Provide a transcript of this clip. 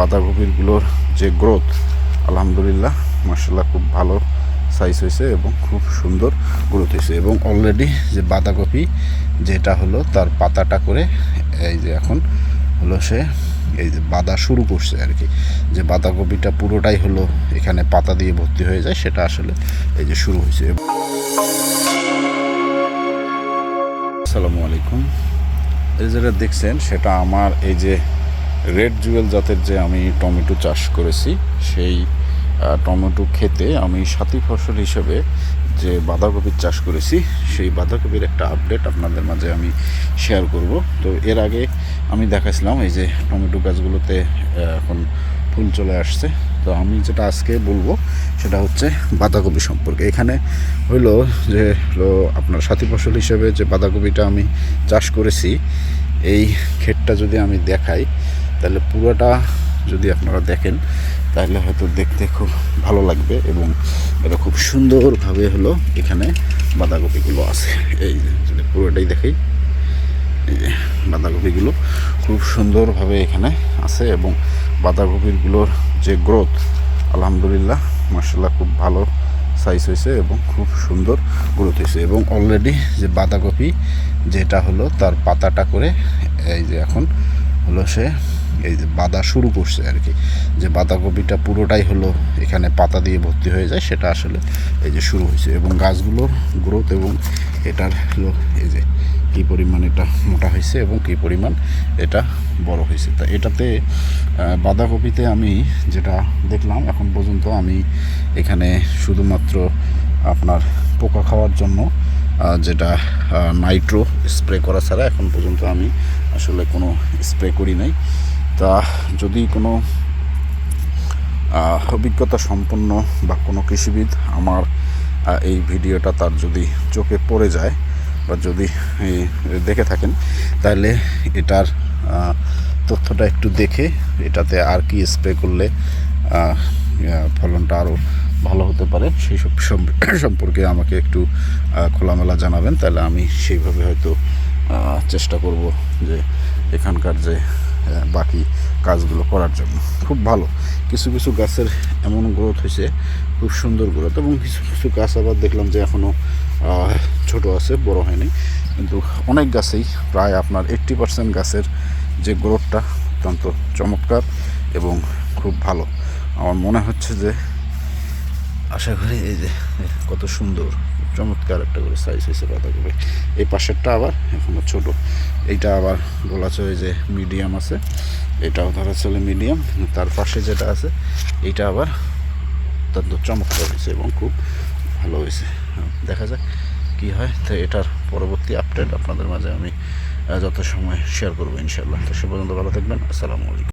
বাঁধাকপিরগুলোর যে গ্রোথ, আলহামদুলিল্লাহ মার্শাল্লাহ খুব ভালো সাইজ হয়েছে এবং খুব সুন্দর গ্রোথ হয়েছে এবং অলরেডি যে বাঁধাকপি যেটা হলো তার পাতাটা করে এই যে এখন হলো সে এই যে বাঁধা শুরু করছে আর কি। যে বাঁধাকপিটা পুরোটাই হলো এখানে পাতা দিয়ে ভর্তি হয়ে যায়, সেটা আসলে এই যে শুরু হয়েছে। আসসালামু আলাইকুম। এই যেটা দেখছেন, সেটা আমার এই যে রেড জুয়েল জাতের যে আমি টমেটো চাষ করেছি, সেই টমেটো খেতে আমি সাথী ফসল হিসেবে যে বাঁধাকপির চাষ করেছি, সেই বাঁধাকপির একটা আপডেট আপনাদের মাঝে আমি শেয়ার করব। তো এর আগে আমি দেখাছিলাম এই যে টমেটো গাছগুলোতে এখন ফুল চলে আসছে। তো আমি যেটা আজকে বলব, সেটা হচ্ছে বাঁধাকপি সম্পর্কে। এখানে হইল যে আপনার সাথী ফসল হিসেবে যে বাঁধাকপিটা আমি চাষ করেছি, এই ক্ষেতটা যদি আমি দেখাই তাহলে পুরোটা যদি আপনারা দেখেন, তাহলে হয়তো দেখতে খুব ভালো লাগবে এবং এটা খুব সুন্দরভাবে হলো এখানে বাঁধাকপিগুলো আছে। এই যদি পুরোটাই দেখাই, এই যে, বাঁধাকপিগুলো খুব সুন্দরভাবে এখানে আছে এবং বাঁধাকপিগুলোর যে গ্রোথ, আলহামদুলিল্লাহ মার্শাল্লাহ খুব ভালো সাইজ হয়েছে এবং খুব সুন্দর গ্রোথ হয়েছে এবং অলরেডি যে বাঁধাকপি যেটা হলো, তার পাতাটা করে, এই যে এখন হলো সে এই যে বাঁধা শুরু করছে আর কি, যে বাঁধাকপিটা পুরোটাই হলো এখানে পাতা দিয়ে ভর্তি হয়ে যায়, সেটা আসলে এই যে শুরু হয়েছে। এবং গাছগুলোর গ্রোথ এবং এটার হলো এই যে কী পরিমাণ এটা মোটা হয়েছে এবং কী পরিমাণ এটা বড় হয়েছে। তা এটাতে বাঁধাকপিতে আমি যেটা দেখলাম, এখন পর্যন্ত আমি এখানে শুধুমাত্র আপনার পোকা খাওয়ার জন্য যেটা নাইট্রো স্প্রে করা ছাড়া এখন পর্যন্ত আমি আসলে কোনো স্প্রে করি নাই। তা যদি কোনো অভিজ্ঞতা সম্পন্ন বা কোনো কৃষিবিদ আমার এই ভিডিওটা তার যদি চোখে পড়ে যায় বা যদি দেখে থাকেন, তাহলে এটার তথ্যটা একটু দেখে এটাতে আর কি স্প্রে করলে ফলনটা আরও ভালো হতে পারে, সেই সব সম্পর্কে আমাকে একটু খোলামেলা জানাবেন, তাহলে আমি সেইভাবে হয়তো চেষ্টা করব যে এখানকার যে বাকি কাজগুলো করার জন্য। খুব ভালো। কিছু কিছু গাছের এমন গ্রোথ হয়েছে, খুব সুন্দর গ্রোথ এবং কিছু কিছু গাছ আবার দেখলাম যে এখনও ছোট আছে, বড় হয়নি। কিন্তু অনেক গাছেই প্রায় আপনার এইট্টি পার্সেন্ট গাছের যে গ্রোথটা অত্যন্ত চমৎকার এবং খুব ভালো। আমার মনে হচ্ছে যে, আশা করি এই যে, কত সুন্দর। চমৎকার একটা করে সাইজ হয়েছে বাঁধাকপি। এই পাশেরটা আবার, এখনও ছোট। এইটা আবার বলা চলে যে মিডিয়াম আছে। এটাও ধরা চলে মিডিয়াম তার পাশে যেটা আছে, এইটা আবার অত্যন্ত চমৎকার হয়েছে এবং খুব ভালো হয়েছে। দেখা যাক কি হয়। তো এটার পরবর্তী আপডেট আপনাদের মাঝে আমি যত সময় শেয়ার করব ইনশাল্লাহ তো সে পর্যন্ত ভালো থাকবেন। আসসালামু আলাইকুম।